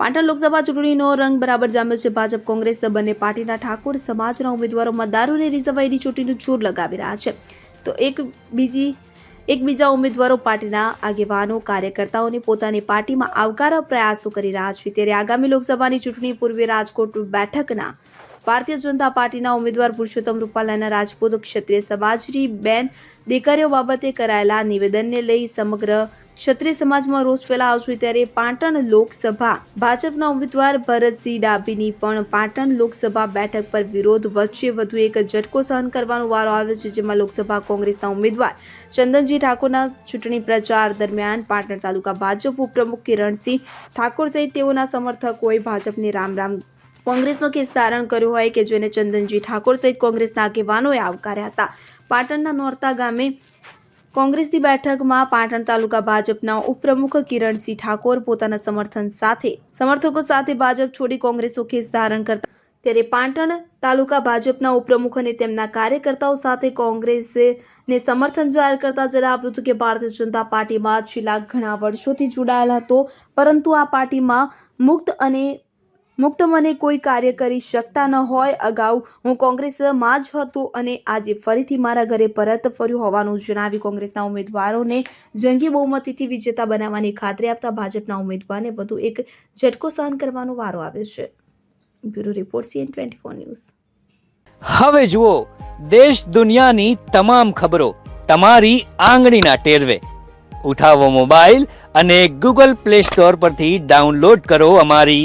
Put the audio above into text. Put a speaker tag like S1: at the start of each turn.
S1: પાટણ લોકસભા ચૂંટણીનો રંગ બરાબર જામ્યો છે. ભાજપ, કોંગ્રેસ બંને પાર્ટીના ઠાકોર સમાજના ઉમેદવારો મતદારોને રીઝવાયેલી ચૂંટણીનું જોર લગાવી રહ્યા છે. તો એક બીજી, એકબીજા ઉમેદવારો પાર્ટીના આગેવાનો, કાર્યકર્તાઓને પોતાની પાર્ટીમાં આવકારવા પ્રયાસો કરી રહ્યા છે. ત્યારે આગામી લોકસભાની ચૂંટણી પૂર્વે રાજકોટ બેઠકના ભારતીય જનતા પાર્ટીના ઉમેદવાર પુરુષોત્તમ રૂપાલાના રાજપૂત ક્ષત્રિય સમાજની બેન દીકરીઓ બાબતે કરાયેલા નિવેદનને લઈ સમગ્ર ક્ષત્રિય સમાજમાં રોષ ફેલાયો છે ત્યારે પાટણ લોકસભા ભાજપના ઉમેદવાર ભરતસિંહ ડાભીની પણ પાટણ લોકસભા બેઠક પર વિરોધ વચ્ચે વધુ એક ઝટકો સહન કરવાનો વારો આવ્યો છે, જેમાં લોકસભા કોંગ્રેસના ઉમેદવાર ચંદનજી ઠાકોરના ચૂંટણી પ્રચાર દરમિયાન પાટણ તાલુકા ભાજપ ઉપપ્રમુખ કિરણસિંહ ઠાકોર સહિત તેઓના સમર્થકોએ ભાજપને રામ રામ કોંગ્રેસનો કેસ ધારણ કર્યો હોય કે જેને ચંદનજી ઠાકોર સહિત કોંગ્રેસના આગેવાનોએ આવકાર્યા હતા. પાટણના નોરતા ગામે કોંગ્રેસની બેઠકમાં પાટણ તાલુકા ભાજપના ઉપપ્રમુખ કિરણસિંહ ઠાકોર પોતાના સમર્થન સાથે સમર્થકો સાથે ભાજપ છોડી કોંગ્રેસનો કેસ ધારણ કરતા ત્યારે પાટણ તાલુકા ભાજપના ઉપપ્રમુખ અને તેમના કાર્યકર્તાઓ સાથે કોંગ્રેસને સમર્થન જાહેર કરતા જણાવ્યું હતું કે ભારતીય જનતા પાર્ટીમાં છેલ્લા ઘણા વર્ષોથી જોડાયેલા હતો, પરંતુ આ પાર્ટીમાં મુક્ત અને મુક્ત મને કોઈ કાર્ય કરી શકતા ન હોય. અગાઉ હું કોંગ્રેસમાં જ હતો અને આજે ફરીથી મારા ઘરે પરત ફર્યું હોવાનું જણાવી કોંગ્રેસના ઉમેદવારોને જંગી બહુમતીથી વિજેતા બનાવવાની ખાતરી આપતા ભાજપના ઉમેદવારને વધુ એક ઝટકો સહન કરવાનો વારો આવ્યો છે. Bureau report CN twenty four news.
S2: હવે જુઓ, દેશ દુનિયાની તમામ ખબરો તમારી આંગળીના ટેરવે. ઉઠાવો મોબાઈલ અને ગૂગલ પ્લે સ્ટોર પરથી ડાઉનલોડ કરો અમારી